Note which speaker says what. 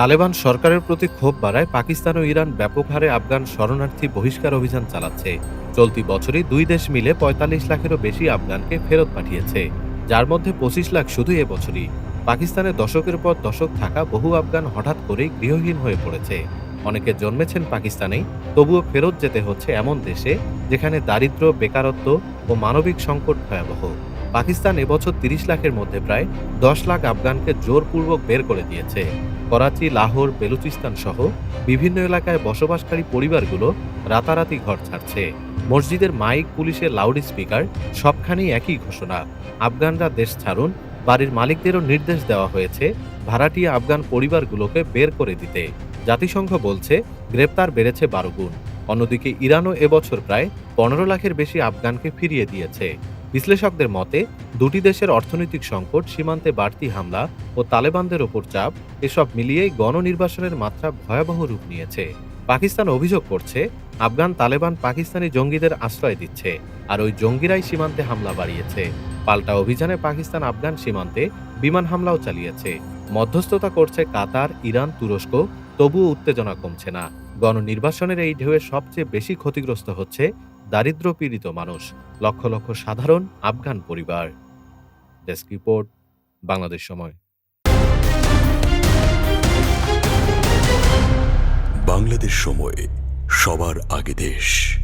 Speaker 1: তালেবান সরকারের প্রতি ক্ষোভ বাড়ায় পাকিস্তান ও ইরান ব্যাপক হারে আফগান শরণার্থী বহিষ্কার অভিযান চালাচ্ছে। চলতি বছরই দুই দেশ মিলে পঁয়তাল্লিশ লাখেরও বেশি আফগানকে ফেরত পাঠিয়েছে। যার মধ্যে পঁচিশ লাখ শুধু এবছরই পাকিস্তানে দশকের পর দশক থাকা বহু আফগান হঠাৎ করেই গৃহহীন হয়ে পড়েছে। অনেকে জন্মেছেন পাকিস্তানেই, তবুও ফেরত যেতে হচ্ছে এমন দেশে, যেখানে দারিদ্র্য, বেকারত্ব ও মানবিক সংকট ভয়াবহ। পাকিস্তান এবছর তিরিশ লাখের মধ্যে প্রায় দশ লাখ আফগানকে জোরপূর্বক বের করে দিয়েছে। করাচি, লাহোর, বেলুচিস্তান সহ বিভিন্ন এলাকায় বসবাসকারী পরিবারগুলো রাতারাতি ঘর ছাড়ছে। মসজিদের মাইক, পুলিশের লাউড স্পিকার সবখানেই একই ঘোষণা। আফগানরা দেশ ছাড়ুন, বাড়ির মালিকদেরও নির্দেশ দেওয়া হয়েছে ভাড়াটিয়া আফগান পরিবারগুলোকে বের করে দিতে। জাতিসংঘ বলছে, গ্রেপ্তার বেড়েছে বারো গুণ। অন্যদিকে ইরানও এবছর প্রায় পনেরো লাখের বেশি আফগানকে ফিরিয়ে দিয়েছে। বিশ্লেষকদের মতে, দুটি দেশের অর্থনৈতিক সংকট, সীমান্তে বাড়তি হামলা ও তালেবানদের ওপর চাপ, এসব মিলিয়ে গণনির্বাসনের মাত্রা ভয়াবহ রূপ নিয়েছে। পাকিস্তান অভিযোগ করছে, আফগান তালেবান পাকিস্তানি জঙ্গিদের আশ্রয় দিচ্ছে আর ওই জঙ্গিরাই সীমান্তে হামলা বাড়িয়েছে। পাল্টা অভিযানে পাকিস্তান আফগান সীমান্তে বিমান হামলাও চালিয়েছে। মধ্যস্থতা করছে কাতার, ইরান, তুরস্ক, তবুও উত্তেজনা কমছে না। গণনির্বাসনের এই ঢেউয়ে সবচেয়ে বেশি ক্ষতিগ্রস্ত হচ্ছে দারিদ্র পীড়িত মানুষ, লক্ষ লক্ষ সাধারণ আফগান পরিবার। ডেস্ক রিপোর্ট, বাংলাদেশ সময়।
Speaker 2: বাংলাদেশ সময়, সবার আগে দেশ।